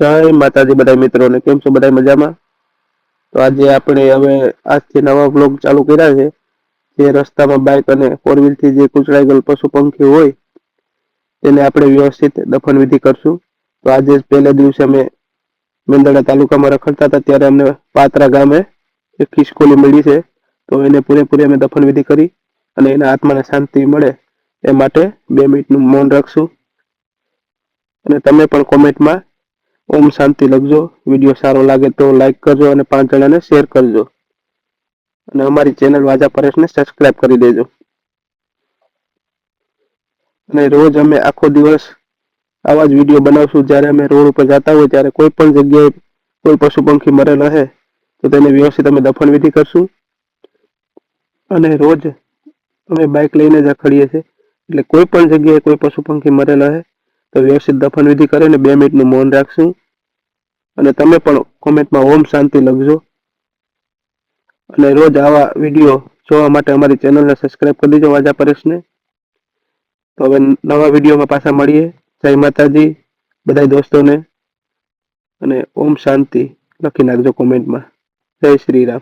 જય માતાજી બધા મિત્રોને. કેમ છો બધા મજામાં? તો આજે આપણે હવે આજથી નવા બ્લોગ ચાલુ કર્યા છે. જે રસ્તામાં બાઇક અને ફોરથી જે કૂચડાઈ ગયેલ પશુ પંખી હોય, તેને આપણે વ્યવસ્થિત દફન વિધિ કરશું. તો આજે પહેલા દિવસે અમે મેંદરડા તાલુકામાં રખડતા હતા, ત્યારે અમને પાત્રા ગામે એક ખિસકોલી મળી છે. તો એને પૂરેપૂરી અમે દફન વિધિ કરી અને એના આત્માને શાંતિ મળે એ માટે બે મિનિટનું મૌન રાખશું. અને તમે પણ કોમેન્ટમાં ઓમ શાંતિ લખજો. વીડિયો સારો લાગે તો લાઈક કરજો અને પાંચ જણાને શેર કરજો. અને અમારી ચેનલ વાજા પરેશને સબસ્ક્રાઇબ કરી દેજો. અને રોજ અમે આખો દિવસ આવા જ વીડિયો બનાવશું. જ્યારે અમે રોડ ઉપર જતા હોય ત્યારે કોઈ પણ જગ્યાએ કોઈ પશુ પંખી મરેલ રહે તો તેને વ્યવસ્થિત અમે દફન વિધિ કરશું. અને રોજ અમે બાઇક લઈને જ ખડીએ છીએ. એટલે કોઈ પણ જગ્યાએ કોઈ પશુ પંખી મરેલ રહે તો વ્યવસ્થિત દફન વિધિ કરીને બે મિનિટનું મૌન રાખશું. અને તમે પણ કોમેન્ટમાં ઓમ શાંતિ લખજો. અને રોજ આવા વીડિયો જોવા માટે અમારી ચેનલને સબસ્ક્રાઇબ કરી દેજો વાજા પરેશને. તો હવે નવા વિડીયોમાં પાછા મળીએ. જય માતાજી બધા દોસ્તોને. અને ઓમ શાંતિ લખી નાખજો કોમેન્ટમાં. જય શ્રી રામ.